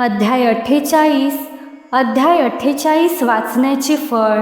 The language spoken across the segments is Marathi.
अध्याय अठ्ठेचाळीस. अध्याय अठ्ठेचाळीस वाचण्याचे फळ.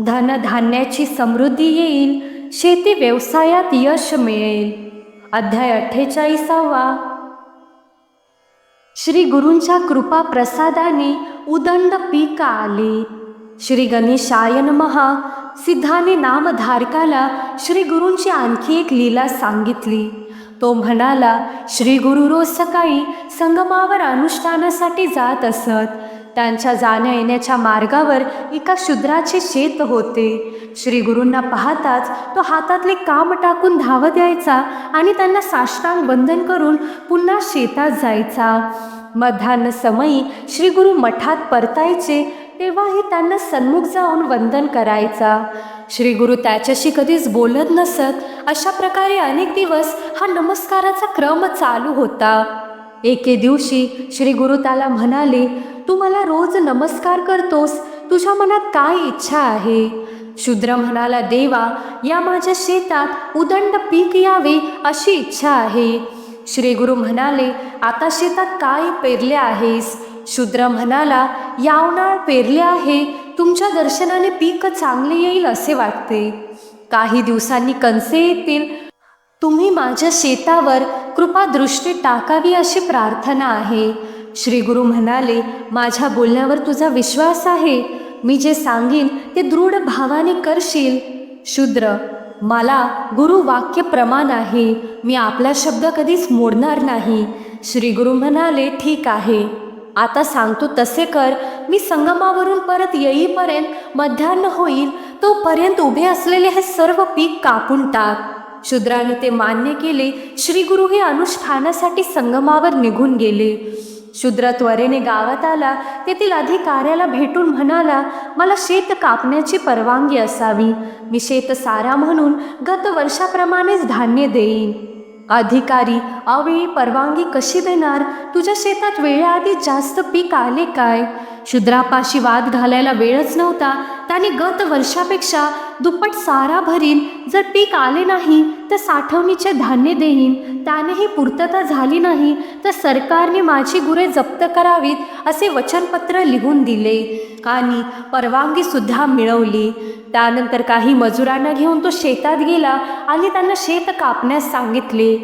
धनधान्याची समृद्धी येईल. शेती व्यवसायात यश मिळेल. अध्याय अठ्ठेचाळीसावा. श्री गुरूंच्या कृपा प्रसादाने उदंड पीक आले. श्री गणेशाय महा सिद्धाने नामधारकाला श्री गुरूंची आणखी एक लीला सांगितली. तो म्हणाला श्री गुरु रोज सकाळी संगमावर अनुष्ठानासाठी जात असत. त्यांच्या जाण्या येण्याच्या मार्गावर एका शूद्राचे शेत होते. श्री गुरूंना पाहताच तो हातातले काम टाकून धावत यायचा आणि त्यांना साष्टांग बंधन करून पुन्हा शेतात जायचा. मध्यान्ह समयी श्री गुरु मठात परतायचे तेव्हाही त्यांना सन्मुख जाऊन वंदन करायचा. श्री गुरु त्याच्याशी कधीच बोलत नसत. अशा प्रकारे अनेक दिवस हा नमस्काराचा क्रम चालू होता. एके दिवशी श्री गुरु त्याला म्हणाले तू मला रोज नमस्कार करतोस. तुझ्या मनात काय इच्छा आहे? शूद्र म्हणाला देवा या माझ्या शेतात उदंड पीक यावे अशी इच्छा आहे. श्री गुरु म्हणाले आता शेतात काय पेरले आहेस? शूद्र म्हणाला यावनाळ पेरले आहे तुमच्या दर्शनाने पीक चांगले येईल असे वाटते. काही दिवसांनी कणसे येतील. तुम्ही माझ्या शेतावर कृपादृष्टी टाकावी अशी प्रार्थना आहे. श्री गुरु म्हणाले माझ्या बोलण्यावर तुझा विश्वास आहे. मी जे सांगेन ते दृढ भावाने करशील. शूद्र मला गुरु वाक्य प्रमाण आहे. मी आपला शब्द कधीच मोडणार नाही. श्री गुरु म्हणाले ठीक आहे. आता सांगतो तसे कर. मी संगमावरून परत येईपर्यंत मध्यान्ह होईल तोपर्यंत उभे असलेले हे सर्व पीक कापून टाक. शूद्राने ते मान्य केले श्री गुरु हे अनुष्ठानासाठी संगमावर निघून गेले. शूद्र त्वरेने गावात आला तेथील अधिकाऱ्याला भेटून म्हणाला मला शेत कापण्याची परवानगी असावी. मी शेत सारा म्हणून गत वर्षाप्रमाणेच धान्य देईन. अधिकारी अवेळी परवानगी कशी देणार? तुझ्या शेतात वेळेआधी जास्त पीक आले काय? शुद्रापाशी वाद घालायला वेळच नव्हता. त्याने गत वर्षापेक्षा दुप्पट सारा भरीन. जर पीक आले नाही तर साठवणीचे धान्य देईन. त्यानेही पूर्तता झाली नाही तर सरकारने माझी गुरे जप्त करावीत असे वचनपत्र लिहून दिले. आणि परवानगीसुद्धा मिळवली. त्यानंतर काही मजुरांना घेऊन तो शेतात गेला आणि त्यांना शेत कापण्यास सांगितले.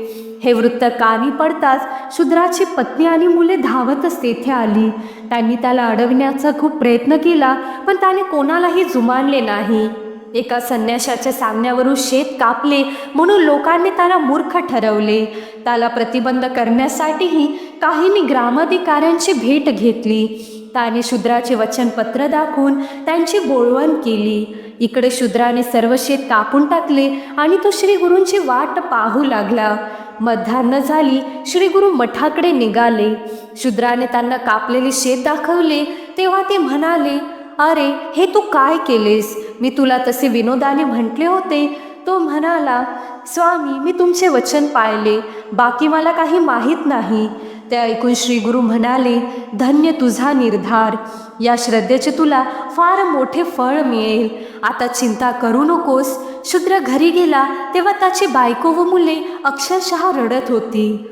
हे वृत्त कानी पडताच शूद्राची पत्नी आणि मुले धावतच तेथे आली. त्यांनी त्याला अडविण्याचा खूप प्रयत्न केला पण त्याने कोणालाही जुमानले नाही. एका संन्याशाच्या सांगण्यावरून शेत कापले म्हणून लोकांनी त्याला मूर्ख ठरवले. त्याला प्रतिबंध करण्यासाठीही काहींनी ग्रामाधिकाऱ्यांची भेट घेतली. त्याने शूद्राचे वचनपत्र दाखवून त्यांची बोळवण केली. इकडे शूद्राने सर्व शेत कापून टाकले आणि तो श्री गुरूंची वाट पाहू लागला. मध्यान्ह झाली श्री गुरु मठाकडे निघाले. शूद्राने त्यांना कापलेले शेत दाखवले तेव्हा ते म्हणाले अरे हे तू काय केलेस? मी तुला तसे विनोदाने म्हटले होते. तो म्हणाला स्वामी मी तुमचे वचन पाळले. बाकी मला काही माहीत नाही. ते ऐकून श्री गुरु म्हणाले धन्य तुझा निर्धार. या श्रद्धेचे तुला फार मोठे फळ मिळेल. आता चिंता करू नकोस. शूद्र घरी गेला तेव्हा त्याची बायको व मुले अक्षरशः रडत होती.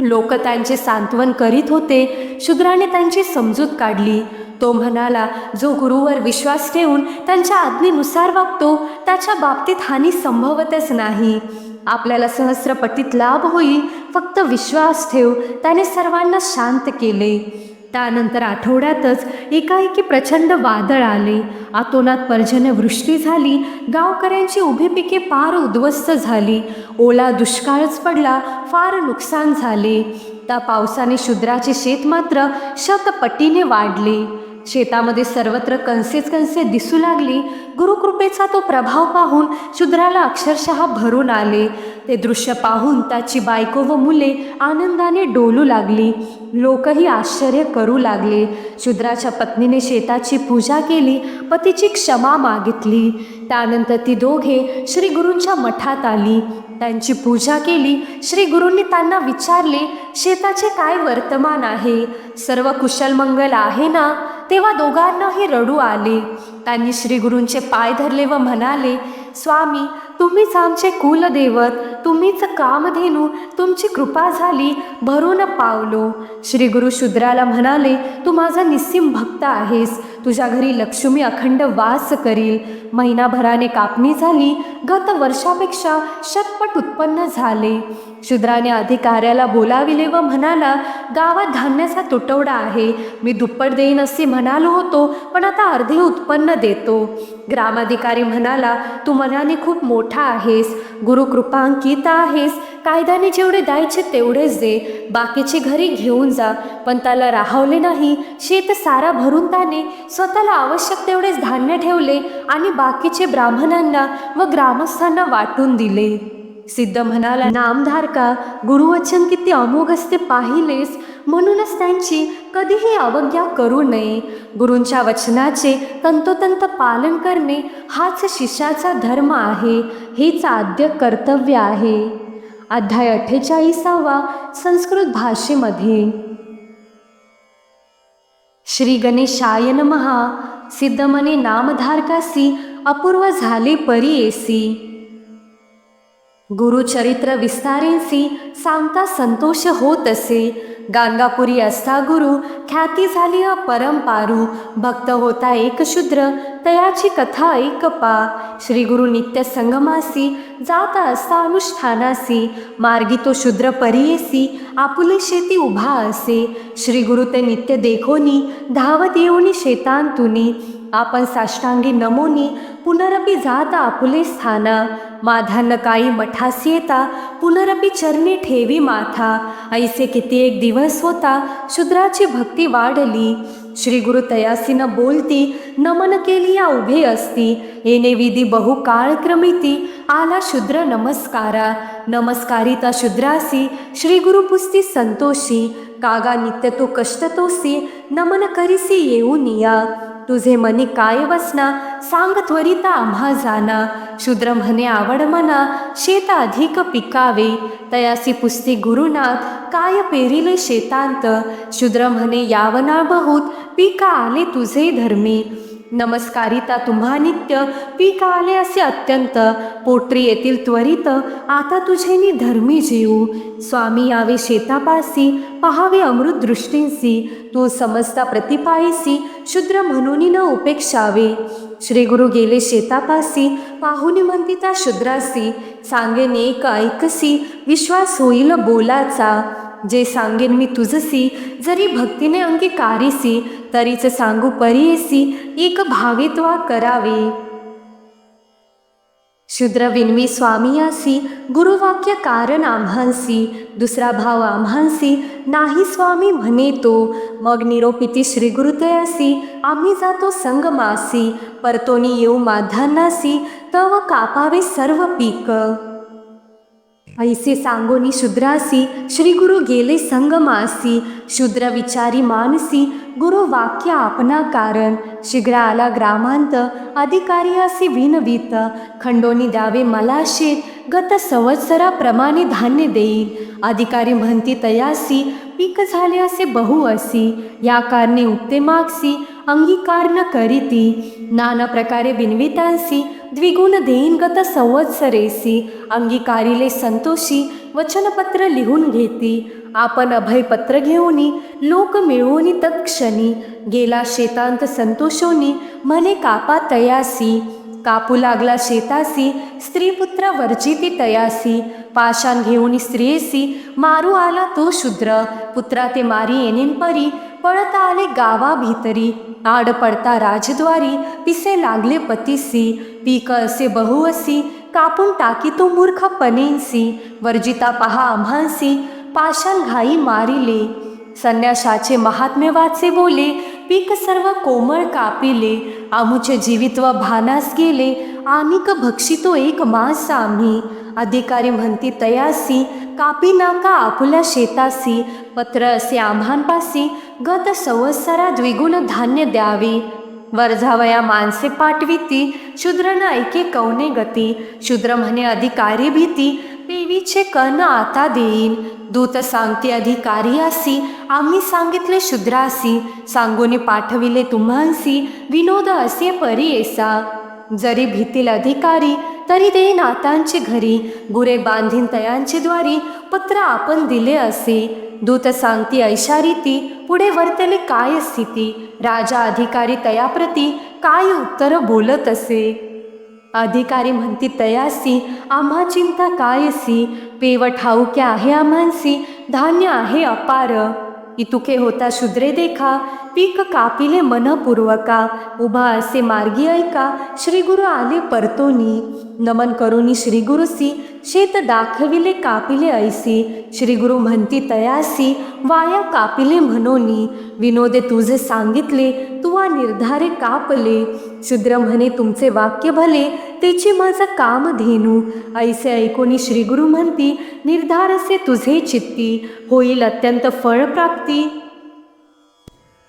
लोक त्यांचे सांत्वन करीत होते. शूद्राने त्यांची समजूत काढली. तो म्हणाला जो गुरुवर विश्वास ठेवून त्यांच्या आज्ञेनुसार वागतो त्याच्या बाबतीत हानी संभवतच नाही. आपल्याला सहस्रपटीत लाभ होईल. फक्त विश्वास ठेव. त्याने सर्वांना शांत केले. त्यानंतर आठवड्यातच एकाएकी प्रचंड वादळ आले. आतोनात पर्जन्यवृष्टी झाली. गावकऱ्यांची उभी पिके फार उद्ध्वस्त झाली. ओला दुष्काळच पडला. फार नुकसान झाले. त्या पावसाने शूद्राचे शेत मात्र शतपटीने वाढले. शेतामध्ये सर्वत्र कणसेच कणसे दिसू लागली. गुरुकृपेचा तो प्रभाव पाहून शूद्राला अक्षरशः भरून आले. ते दृश्य पाहून त्याची बायको व मुले आनंदाने डोलू लागली. लोकही आश्चर्य करू लागले. शूद्राच्या पत्नीने शेताची पूजा केली पतीची क्षमा मागितली. त्यानंतर ती दोघे श्री गुरूंच्या मठात आली. त्यांची पूजा केली. श्री गुरूंनी त्यांना विचारले शेताचे काय वर्तमान आहे? सर्व कुशलमंगल आहे ना? तेव्हा दोघांनाही रडू आले. त्यांनी श्री गुरूंचे पाय धरले व म्हणाले स्वामी तुम्हीच आमचे कुलदैवत तुम्हीच कामधेनू तुमची कृपा झाली भरून पावलो. श्री गुरु शूद्राला म्हणाले तू माझा निस्सिम भक्त आहेस. तुझ्या घरी लक्ष्मी अखंड वास करील. महिनाभराने कापणी झाली गत वर्षापेक्षा शतपट उत्पन्न झाले. शूद्राने अधिकाऱ्याला बोलाविले व म्हणाला गावात धान्याचा तुटवडा आहे. मी दुप्पट देईन असे म्हणालो होतो पण आता अर्धे उत्पन्न देतो. ग्रामाधिकारी म्हणाला तू मनाने खूप मोठा आहेस. गुरुकृपांकित आहेस. कायद्याने जेवढे द्यायचे तेवढेच दे. बाकीचे घरी घेऊन जा. पण त्याला राहवले नाही. शेत सारा भरून त्याने स्वतःला आवश्यक तेवढेच धान्य ठेवले आणि बाकीचे ब्राह्मणांना व ग्रामस्थांना वाटून दिले. सिद्ध म्हणाला नामधारका गुरुवचन किती अमोघ असते पाहिलेस म्हणूनच त्यांची कधीही अवज्ञा करू नये. गुरूंच्या वचनाचे तंतोतंत पालन करणे हाच शिष्याचा धर्म आहे हेच आद्य कर्तव्य आहे. अध्याय अठ्ठेचाळीसावा संस्कृत भाषेमध्ये. श्री गणेशाय नमहा सिद्धमने नामधारकासी अपूर्व झाले परी येसी गुरुचरित्र विस्तारेसी सांगता संतोष होत असे गाणगापुरी असता गुरु ख्याती झाली अपरंपारू भक्त होता एक शूद्र तयाची कथा ऐकपा. श्री गुरु नित्य संगमासी जात असता अनुष्ठानासी मार्गी तो शूद्र परियेसी आपुले शेती उभा असे. श्री गुरु ते नित्य देखोनी धावत येऊनी शेतांतुनी. आपण साष्टांगी नमोनी पुनरपी जाता आपुले स्थाना. माधान काही मठास येता पुनरपी चरणी ठेवी माथा. ऐसे किती एक दिवस होता शूद्राची भक्ती वाढली. श्री गुरु तयासी न बोलती नमन केली या उभे असती येणे विधी बहु काळ क्रमिती आला शूद्र नमस्कारा. नमस्कारिता शुद्रासी श्री गुरु पुस्ती संतोषी कागा नित्य तो कष्ट तोसी नमन करीसी येऊन या तुझे मनी काय वसना सांग त्वरिता आम्हा जाना। शूद्र म्हणे आवड मना शेत अधिक पिकावे। तयासी पुस्ती गुरुनाथ काय पेरिले शेतांत। शूद्र म्हणे यावना बहुत पिका आले तुझे धर्मी। नमस्कारिता तुम्हा नित्य. पीक आले असे अत्यंत. पोटरी येतील त्वरित. आता तुझे मी धर्मी जीव स्वामी यावे शेतापासी पहावे अमृत दृष्टींसी. तू समजता प्रतिपायसी शूद्र म्हणून न उपेक्षावे. श्री गुरु गेले शेतापासी पाहुनी म्हणती त्या शूद्रासी. सांगेन एक ऐकसी. विश्वास होईल बोलाचा. जे सांगेन मी तुझसी जरी भक्तीने अंगीकारीसी तरीच सांगू परियेसी एक भावित्वा करावे. शूद्र विनवी स्वामीयासी गुरुवाक्य कारण आम्हांसी दुसरा भाव आम्हांसी नाही स्वामी म्हणे तो मग निरोपिती श्रीगुरुतयासी आम्ही जातो संगमासी परतोनी येऊ माधानासी तव कापावे सर्व पीक. ऐसे सांगोनी शूद्रासी श्री गुरु गेले संगमासी शूद्र विचारी मानसी गुरु वाक्य आपणा कारण। शीघ्र आला ग्रामांत अधिकारी असे विनवीत खंडोनी द्यावे मला शेत गत संवत्सराप्रमाणे धान्य देईल अधिकारी म्हणती तयासी पीक झाले असे बहु असी। या कारणे उत्ते मागसी अंगीकार न करीती नाना प्रकारे विनवितांसी द्विगुण देईन गत संवत्सरेसी अंगीकारिले संतोषी वचनपत्र लिहून घेती आपण अभयपत्र घेऊनी लोक मिळवूनी तत्क्षणी गेला शेतांत संतोषोनी म्हणे कापा तयासी कापू लागला शेतासी स्त्रीपुत्र वर्जिती तयासी. पाषाण घेऊन स्त्रियेसी मारू आला तो शूद्र. पुत्रा ते मारी येनेन परी पळत आले गावा भीतरी. आड पडता राजद्वारी पिसे लागले पतीसी. पीक असे बहु असी कापून टाकी तो मूर्ख पनेंसी वर्जिता पहा आम्हांसी पाषाण घाई मारिले. संन्याशाचे महात्म्य वाचे बोले पीक सर्व कोमळ कापिले आमुचे जीवित्व भानास गेले आनिक भक्षितो एक मास आम्ही? अधिकारी म्हणती तयासी कापी नाका आपुल्या शेतासी पत्र असे आम्हांपासी गत संवत्सरा द्विगुण धान्य द्यावे. वर्झावया माणसे पाठविती शूद्र न ऐके कवने गती? शूद्र म्हणे अधिकारी भीती देवीचे कण आता देईन. दूत सांगते अधिकारी असी आम्ही सांगितले शूद्रासी. सांगून पाठविले तुम्हांसी विनोद असे परी येसा. जरी भीतील अधिकारी तरी दे नातांची घरी. गुरे बांधीन तयांची द्वारी पत्र आपण दिले असे. दूत सांगती ऐशारीती पुढे वर्तले काय स्थिती? राजा अधिकारी तयाप्रती काय उत्तर बोलत असे? अधिकारी म्हणती तयासी आम्हा चिंता कायसी? पेव ठाऊक्या आहे आम्हांसी? धान्य आहे अपार. इतुके होता शुद्रे देखा पीक कापिले मनपूर्वका. उभा असे मार्गी ऐका श्री गुरु आले परतोनी. नमन करुनी श्री गुरुसी शेत दाखविले कापिले ऐसी. श्री गुरु म्हणती तयासी वाया कापिले म्हणोनी. विनोदे तुझे सांगितले तुवा निर्धारे कापले. शूद्र म्हणे तुमचे वाक्य भले तेची माझं काम धेनू. ऐसे ऐकोनी श्री गुरु म्हणती निर्धारसे तुझे चित्ती होईल अत्यंत फळप्राप्ती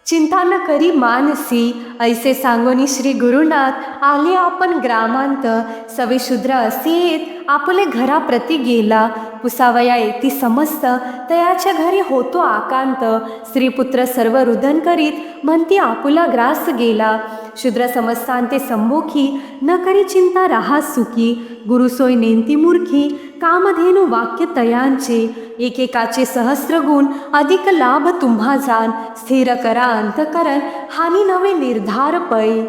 चिंता न करी मानसी ऐसे सांगोनी श्री गुरुनाथ आले आपण ग्रामांत. सवे शूद्र असे आपले घराप्रती गेला. पुसावया येती समस्त. तयाच्या घरी होतो आकांत. स्त्रीपुत्र सर्व रुदन करीत म्हणती आपुला ग्रास गेला. शूद्र समस्तांते संबोखी. न करी चिंता राहा सुखी. गुरुसोय नेंती मूर्खी. कामधेनु वाक्य तयांचे. एकेकाचे सहस्र गुण. अधिक लाभ तुम्हा जाण स्थिर करा अंतकरण. हानी नवे निर्धार पै.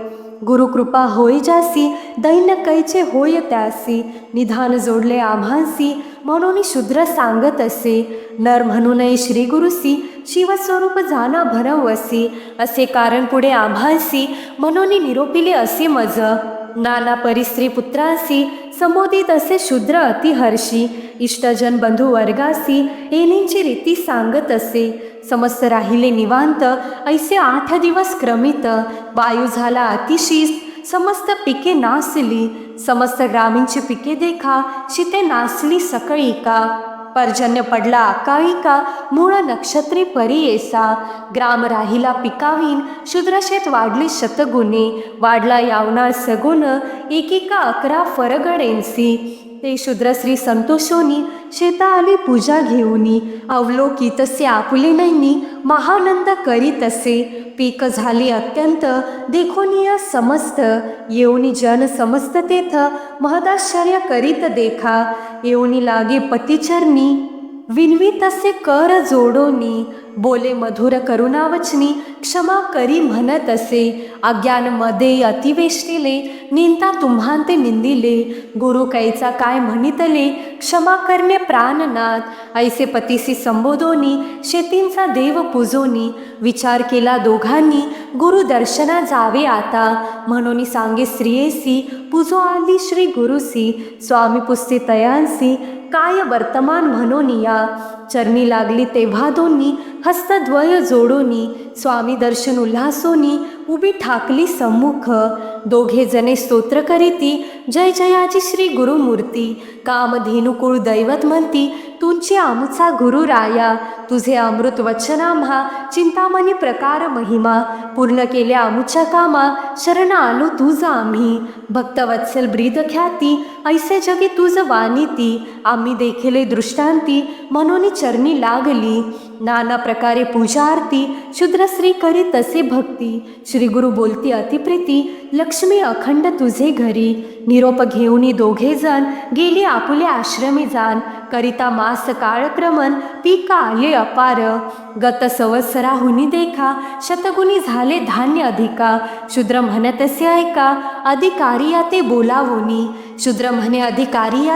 गुरुकृपा होय जासी दैन्य कैचे होय त्यासी निधान जोडले आम्हासी म्हणून शूद्र सांगत असे नर म्हणूनही श्री गुरुसी शिवस्वरूप जाना भरवसी असे कारण पुढे आम्हासी म्हणून निरोपिले असे मज. नाना परिस्त्री पुत्रासी संबोधित असे शूद्र अतिहर्षी इष्टजन बंधू वर्गासी येणींची रीती सांगत असे. समस्त राहिले निवांत ऐसे आठ दिवस क्रमित वायू झाला अतिशीस समस्त पिके नासली समस्त ग्रामीणची पिके देखा शिते नासली सकळी का? पर्जन्य पडला अकाळी का मूळ नक्षत्री परी येसा. ग्राम राहिला पिकावीन शूद्रशेत वाढली शतगुणे. वाढला यावणार सगुण एकेका अकरा फरगडेंसी ते शूद्रश्री संतोषोनी शेता आली पूजा घेऊनी. अवलोकितसे आपुले नैनी महानंद करीत असे. पीक झाली अत्यंत. देखोनिया समस्त. येऊनी जन समस्त तेथ. महदाश्चर्य करीत देखा. येऊनी लागे पतिचरणी. विनवी तसे कर जोडोनी बोले मधुर करुणावचनी क्षमा करी म्हणत असे. अज्ञानमध्ये अतिवेष्टिले निंता तुम्हांते निंदिले. गुरु कैचा काय म्हणितले क्षमा करणे प्राणनाथ. ऐसे पतीसी संबोधोनी शेतींचा देव पुजोनी. विचार केला दोघांनी गुरु दर्शना जावे आता. म्हणून सांगे स्त्रियेसी पूजो आली श्री गुरुसी. स्वामी पुस्ते तयांसी काय वर्तमान म्हणून या? चरणी लागली तेव्हा दोन्ही हस्तद्वय जोडोनी स्वामी दर्शन उल्हासोनी उभी ठाकली सम्मुख. दोघे जणे स्तोत्र करीती जय जयाची श्री गुरुमूर्ती कामधेनुकुळ दैवत म्हणती तुमची आमचा गुरु राया. तुझे अमृत वचन चिंतामणी प्रकार महिमा. पूर्ण केल्या आमुच्या कामा शरण आलो तुझ आम्ही. भक्तवत्सल ब्रीद ख्याती ऐसे जगी तुझ वानिती आम्ही देखिले दृष्टांती म्हणून चरणी लागली. नाना प्रकारे पूजा आरती शूद्रश्री करी तसे भक्ती. श्री गुरु बोलती अतिप्रीती लक्ष्मी अखंड तुझे घरी. निरोप घेऊनी दोघे जण गेले आपुले आश्रमी जाण. करिता मास काळक्रमण पीक आले अपार. गत संवत्सराहुनी देखा शतगुणी झाले धान्य अधिका. शूद्र म्हणतसे ऐका अधिकारीया ते बोलावोनी. शूद्र म्हणे अधिकारी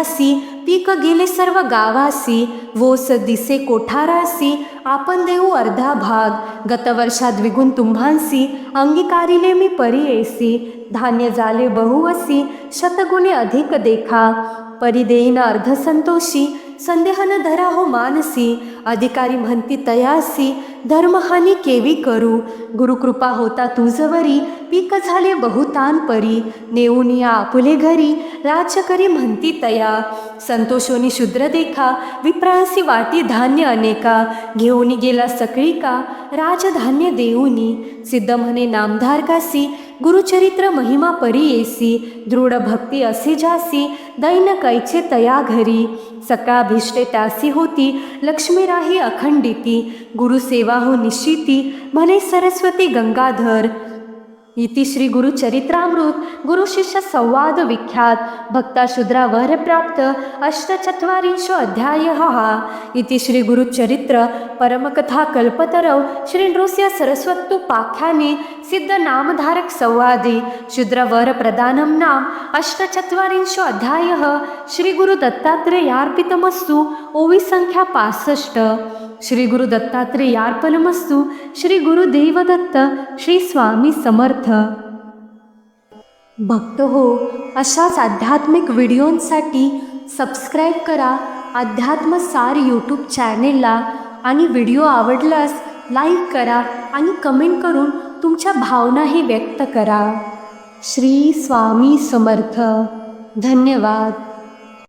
पीक गेले सर्व गावासी वोस दिसे कोठारासी आपण देऊ अर्धा भाग. गतवर्षा द्विगुण तुम्हांसी अंगीकारिले मी परी येसी. धान्य झाले बहुवसी शतगुणे अधिक देखा. परी देईन अर्धसंतोषी संदेह न धरा हो मानसी. अधिकारी म्हणती तयासी धर्महानी केवी करू? गुरुकृपा होता तुझवरी पीक झाले बहुतान परी. नेऊन या आपुले घरी. राज्य करी म्हणती तया संतोषोनी शूद्र देखा विप्रांसी वाटी धान्य अनेका. घेऊन गेला सकळी का? राजधान्य देऊनी. सिद्ध म्हणे नामधारकासी गुरुचरित्र महिमा परी येसी. दृढ भक्ती असे जासी दैन कैचे तया घरी. सकाभिष्टे त्यासी होती लक्ष्मीरा राही अखंडिती गुरुसेवा हो निश्चिती म्हणे सरस्वती गंगाधर इति श्री गुरुचरित्रामृत गुरु शिष्य संवाद विख्यात भक्ताशूद्रावर प्राप्त अष्टचत्वारिंशो अध्यायः इति श्री गुरुचरित्र परमकथा कल्पतरव श्री नृस्य सरस्वत्तुपाख्याने सिद्धनामधारक संवादे शूद्रवर प्रदानं नाम अष्टचत्वारिंशो अध्यायः श्री गुरु दत्तात्रेयार्पितमस्तु ओवी संख्या पासष्ट। श्री गुरु दत्तात्रेयार्पणमस्तु श्री गुरुदेवदत्त श्री स्वामी समर्थ. भक्त हो अशाच आध्यात्मिक व्हिडिओंसाठी सबस्क्राईब करा अध्यात्मसार यूट्यूब चॅनेलला आणि व्हिडिओ आवडल्यास लाईक करा आणि कमेंट करून तुमच्या भावनाही व्यक्त करा. श्री स्वामी समर्थ. धन्यवाद.